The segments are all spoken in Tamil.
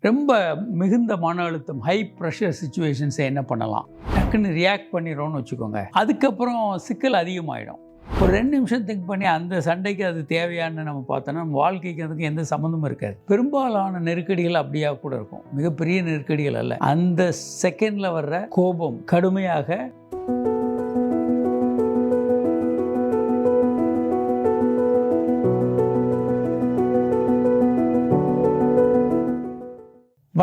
ரொம்ப மிகுந்த மன அழுத்தம் ஹை ப்ரெஷர் சுச்சுவேஷன்ஸை என்ன பண்ணலாம்? டக்குன்னு ரியாக்ட் பண்ணிடுறோம்னு வச்சுக்கோங்க. அதுக்கப்புறம் சிக்கல் அதிகமாகிடும் ஒரு ரெண்டு நிமிஷம் திங்க் பண்ணி அந்த சண்டைக்கு அது தேவையான்னு நம்ம பார்த்தோன்னா நம்ம வாழ்க்கைக்கு அதுக்கு எந்த சம்மந்தமும் இருக்காது. பெரும்பாலான நெருக்கடிகள் அப்படியா கூட இருக்கும். மிகப்பெரிய நெருக்கடிகள் அல்ல. அந்த செகண்டில் வர்ற கோபம் கடுமையாக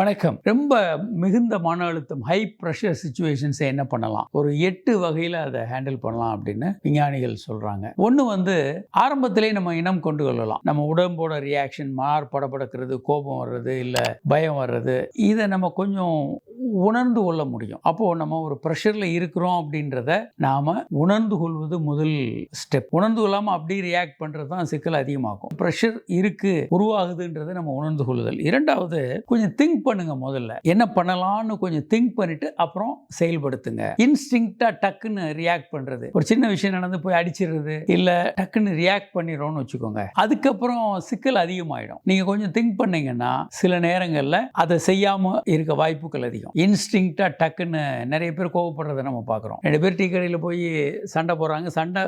வணக்கம். ரொம்ப மிகுந்த மன அழுத்தம் ஹை ப்ரெஷர் சுச்சுவேஷன்ஸை என்ன பண்ணலாம்? ஒரு எட்டு வகையில் அதை ஹேண்டில் பண்ணலாம் அப்படின்னு விஞ்ஞானிகள் சொல்கிறாங்க ஒன்று வந்து ஆரம்பத்திலே நம்ம இனம் கொண்டு கொள்ளலாம். நம்ம உடம்போட ரியாக்ஷன் மார் படபடக்கிறது கோபம் வர்றது இல்லை பயம் வர்றது இதை நம்ம கொஞ்சம் உணர்ந்து கொள்ள முடியும். அப்போது நம்ம ஒரு ப்ரெஷரில் இருக்கிறோம் அப்படின்றத நாம் உணர்ந்து கொள்வது முதல் ஸ்டெப் உணர்ந்து கொள்ளாமல் அப்படி ரியாக்ட் பண்ணுறது தான் சிக்கல் அதிகமாகும் ப்ரெஷர் இருக்குது உருவாகுதுன்றதை நம்ம உணர்ந்து கொள்ளுதல். இரண்டாவது கொஞ்சம் திங்க் பண்ணுங்க முதல்ல. என்ன பண்ணலாம்னு கொஞ்சம் திங்க் பண்ணிட்டு அப்புறம் செயல்படுத்துங்க. இன்ஸ்டிங்க்டா டக்குன்னு ரியாக்ட் பண்ணுறது ஒரு சின்ன விஷயம் நடந்து போய் அடிச்சிடுறது இல்லை டக்குன்னு ரியாக்ட் பண்ணிடுறோம்னு வச்சுக்கோங்க. அதுக்கப்புறம் சிக்கல் அதிகமாயிடும். நீங்கள் கொஞ்சம் திங்க் பண்ணீங்கன்னா சில நேரங்களில் அதை செய்யாமல் இருக்க வாய்ப்புகள் அதிகம். இன்ஸ்டிங்க்டாக டக்குன்னு நிறைய பேர் கோவப்படுறதை நம்ம பார்க்குறோம். ரெண்டு பேர் டீ கடையில் போய் சண்டை போடுறாங்க. சண்டை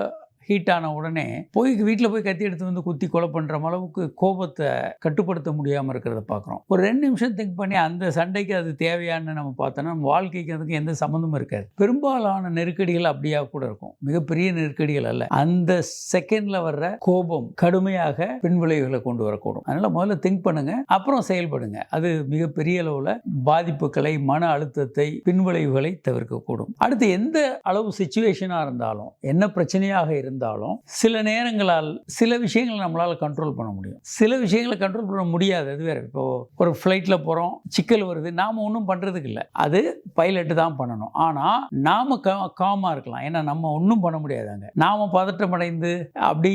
ஹீட் ஆன உடனே போய் வீட்டில் போய் கத்தி எடுத்து வந்து குத்தி கொலை பண்ணுற அளவுக்கு கோபத்தை கட்டுப்படுத்த முடியாமல் இருக்கிறத பார்க்குறோம் ஒரு ரெண்டு நிமிஷம் திங்க் பண்ணி அந்த சண்டைக்கு அது தேவையான்னு நம்ம பார்த்தோன்னா நம்ம வாழ்க்கைக்கு அதுக்கு எந்த சம்மந்தமும் இருக்காது. பெரும்பாலான நெருக்கடிகள் அப்படியா கூட இருக்கும். மிகப்பெரிய நெருக்கடிகள் அல்ல. அந்த செகண்டில் வர்ற கோபம் கடுமையாக பின்விளைவுகளை கொண்டு வரக்கூடும். அதனால் முதல்ல திங்க் பண்ணுங்க அப்புறம் செயல்படுங்க. அது மிகப்பெரிய அளவில் பாதிப்புகளை மன அழுத்தத்தை பின்விளைவுகளை தவிர்க்கக்கூடும். அடுத்து எந்த அளவு சுச்சுவேஷனாக இருந்தாலும் என்ன பிரச்சனையாக இருந்தாலும் இருந்தாலும் சில நேரங்களால் சில விஷயங்களை நம்மளால் கண்ட்ரோல் பண்ண முடியும். சில விஷயங்களை கண்ட்ரோல் பண்ண முடியாது அது வேறு. இப்போ ஒரு ஃப்ளைட்டில் போகிறோம் சிக்கல் வருது நாம் ஒன்றும் பண்ணுறதுக்கு இல்லை. அது பைலட்டு தான் பண்ணணும். ஆனால் நாம் கா காமாக இருக்கலாம். ஏன்னா நம்ம ஒன்றும் பண்ண முடியாதாங்க நாம் பதட்டமடைந்து அப்படி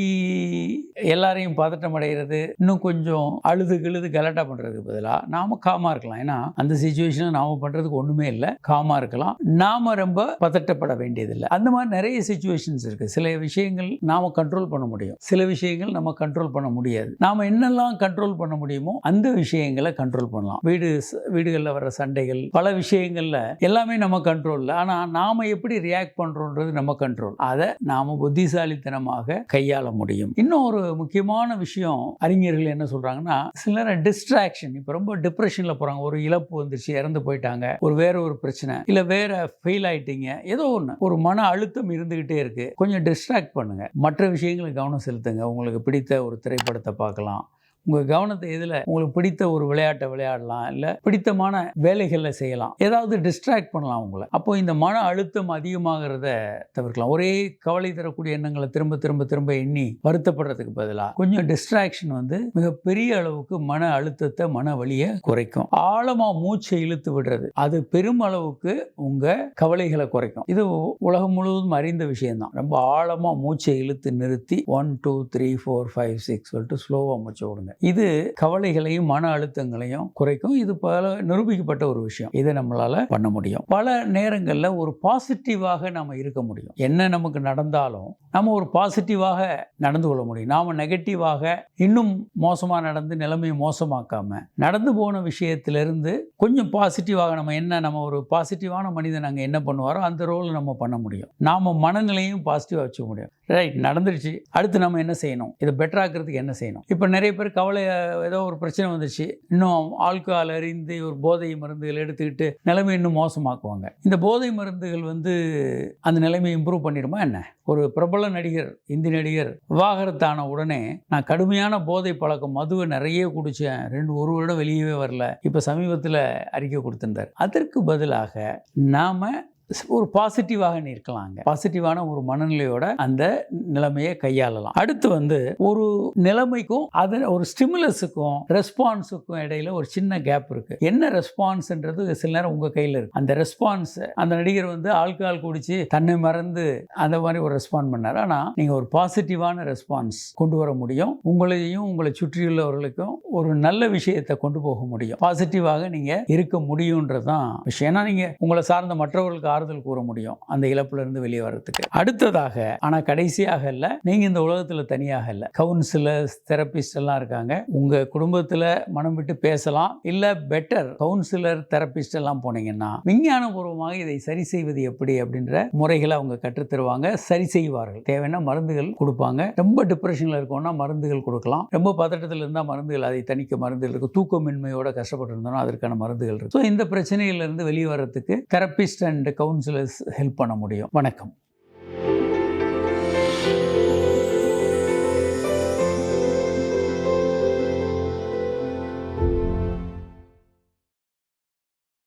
எல்லாரையும் பதட்டம் அடைகிறது இன்னும் கொஞ்சம் அழுது கிழுது கலட்டா பண்ணுறதுக்கு பதிலாக நாம் காமாக இருக்கலாம். ஏன்னா அந்த சுச்சுவேஷனில் நாம் பண்ணுறதுக்கு ஒன்றுமே இல்லை. காமாக இருக்கலாம். நாம் ரொம்ப பதட்டப்பட வேண்டியதில்லை. அந்த மாதிரி நிறைய சுச்சுவேஷன்ஸ் இருக்குது சில விஷயம் விஷயங்கள் நாம் கண்ட்ரோல் பண்ண முடியும். சில விஷயங்கள் நம்ம கண்ட்ரோல் பண்ண முடியாது. நாம் என்னெல்லாம் கண்ட்ரோல் பண்ண முடியுமோ அந்த விஷயங்களை கண்ட்ரோல் பண்ணலாம். வீடு வீடுகளில் வர சண்டைகள் பல விஷயங்களில் எல்லாமே நம்ம கண்ட்ரோலில் ஆனால் நாம் எப்படி ரியாக்ட் பண்ணுறோன்றது நம்ம கண்ட்ரோல் அதை நாம் புத்திசாலித்தனமாக கையாள முடியும். இன்னும் ஒரு முக்கியமான விஷயம் அறிஞர்கள் என்ன சொல்கிறாங்கன்னா சில நேரம் டிஸ்ட்ராக்ஷன் இப்போ ரொம்ப டிப்ரெஷனில் போகிறாங்க ஒரு இழப்பு வந்துருச்சு இறந்து போயிட்டாங்க. ஒரு வேற ஒரு பிரச்சனை. இல்லை வேற ஃபெயில் ஆயிட்டீங்க. ஏதோ ஒன்று ஒரு மன அழுத்தம் இருந்துக்கிட்டே இருக்கு. கொஞ்சம் டிஸ்ட்ராக்ட் பண்ணுங்க. மற்ற விஷயங்களுக்கு கவனம் செலுத்துங்க. உங்களுக்கு பிடித்த ஒரு திரைப்படத்தை பார்க்கலாம். உங்கள் கவனத்தை எதில்? உங்களுக்கு பிடித்த ஒரு விளையாட்டை விளையாடலாம் இல்லை பிடித்தமான வேலைகளில் செய்யலாம். ஏதாவது டிஸ்ட்ராக்ட் பண்ணலாம் உங்களை. அப்போ இந்த மன அழுத்தம் அதிகமாகிறத தவிர்க்கலாம். ஒரே கவலை தரக்கூடிய எண்ணங்களை திரும்ப திரும்ப திரும்ப எண்ணி வருத்தப்படுறதுக்கு பதிலாக கொஞ்சம் டிஸ்ட்ராக்ஷன் வந்து மிகப்பெரிய அளவுக்கு மன அழுத்தத்தை மன வழியை குறைக்கும். ஆழமாக மூச்சை இழுத்து விடுறது. அது பெரும் அளவுக்கு உங்கள் கவலைகளை குறைக்கும். இது உலகம் முழுவதும் அறிந்த விஷயம்தான். ரொம்ப ஆழமாக மூச்சை இழுத்து நிறுத்தி one two three four five six சொல்லிட்டு ஸ்லோவாக மூச்சை விடுங்க. இது கவலைகளையும் மன அழுத்தங்களையும் குறைக்கும். இது பல நிரூபிக்கப்பட்ட ஒரு விஷயம். இதை நம்மளால பண்ண முடியும். பல நேரங்களில் ஒரு பாசிட்டிவாக நம்ம இருக்க முடியும். என்ன நமக்கு நடந்தாலும் நம்ம ஒரு பாசிட்டிவாக நடந்து கொள்ள முடியும். நாம் நெகட்டிவாக இன்னும் மோசமாக நடந்து நிலைமையை மோசமாக்காம நடந்து போன விஷயத்திலிருந்து கொஞ்சம் பாசிட்டிவாக நம்ம என்ன நம்ம ஒரு பாசிட்டிவான மனிதன் நாங்கள் என்ன பண்ணுவாரோ அந்த ரோல் நம்ம பண்ண முடியும். நாம் மனநிலையும் பாசிட்டிவாக வச்சுக்க முடியும். ரைட் நடந்துருச்சு அடுத்து நம்ம என்ன செய்யணும்? இதை பெட்டர் ஆக்கிறதுக்கு என்ன செய்யணும்? இப்போ நிறைய பேர் கவலை ஏதோ ஒரு பிரச்சனை வந்துச்சு இன்னும் ஆல்கஹால் அறிந்து ஒரு போதை மருந்துகள் எடுத்துக்கிட்டு நிலைமை இன்னும் மோசமாக்குவாங்க. இந்த போதை மருந்துகள் வந்து அந்த நிலைமையை இம்ப்ரூவ் பண்ணிடுமா என்ன? ஒரு பிரபல நடிகர் இந்தி நடிகர் விவாகரத்தான உடனே நான் கடுமையான போதை பழக்கம் மதுவை நிறைய குடித்தேன் ரெண்டு ஒரு வருடம் வெளியவே வரல. இப்போ சமீபத்தில் அறிக்கை கொடுத்துருந்தார். அதற்கு பதிலாக நாம் ஒரு பாசிட்டிவாக இருக்கலாங்க பாசிட்டிவான ஒரு மனநிலையோட அந்த நிலைமையை கையாளலாம். அடுத்து வந்து ஒரு நிலைமைக்கும் அது ஒரு ஸ்டிமுலஸுக்கும் ரெஸ்பான்ஸுக்கும் இடையில ஒரு சின்ன கேப் இருக்கு. என்ன ரெஸ்பான்ஸ்ன்றது சில நேரம் உங்க கையில் இருக்கு. அந்த ரெஸ்பான்ஸ் அந்த நடிகர் வந்து ஆல்கஹால் குடிச்சு தன்னை மறந்து அந்த மாதிரி ஒரு ரெஸ்பாண்ட் பண்ணார். ஆனால் நீங்க ஒரு பாசிட்டிவான ரெஸ்பான்ஸ் கொண்டு வர முடியும். உங்களையும் உங்களை சுற்றியுள்ளவர்களுக்கும் ஒரு நல்ல விஷயத்தை கொண்டு போக முடியும். பாசிட்டிவாக நீங்க இருக்க முடியுன்றது தான் விஷயம். ஏன்னா நீங்க உங்களை சார்ந்த மற்றவர்களுக்கு ஆறுதல் ஆறுதல் கூற முடியும் அந்த இழப்புல இருந்து வெளியே வர்றதுக்கு. அடுத்ததாக ஆனா கடைசியாக இல்ல நீங்க இந்த உலகத்துல தனியாக இல்ல. கவுன்சிலர்ஸ் தெரபிஸ்ட் எல்லாம் இருக்காங்க. உங்க குடும்பத்துல மனம் விட்டு பேசலாம். இல்ல பெட்டர் கவுன்சிலர் தெரபிஸ்ட் எல்லாம் போனீங்கன்னா விஞ்ஞானபூர்வமாக இதை சரி செய்வது எப்படி அப்படின்ற முறைகளை அவங்க கற்றுத்தருவாங்க சரி செய்வார்கள். தேவைன்னா மருந்துகள் கொடுப்பாங்க. ரொம்ப டிப்ரெஷன்ல இருக்கோம்னா மருந்துகள் கொடுக்கலாம். ரொம்ப பதட்டத்தில் இருந்தால் மருந்துகள் அதை தணிக்க மருந்துகள் இருக்கு தூக்கமின்மையோட கஷ்டப்பட்டு இருந்தோம்னா அதற்கான மருந்துகள் இருக்கு ஸோ இந்த பிரச்சனையிலிருந்து வெளியே வர்றதுக்கு தெரபிஸ்ட் அண்ட் கவுன்சிலர்ஸ் ஹெல்ப் பண்ண முடியும். வணக்கம்.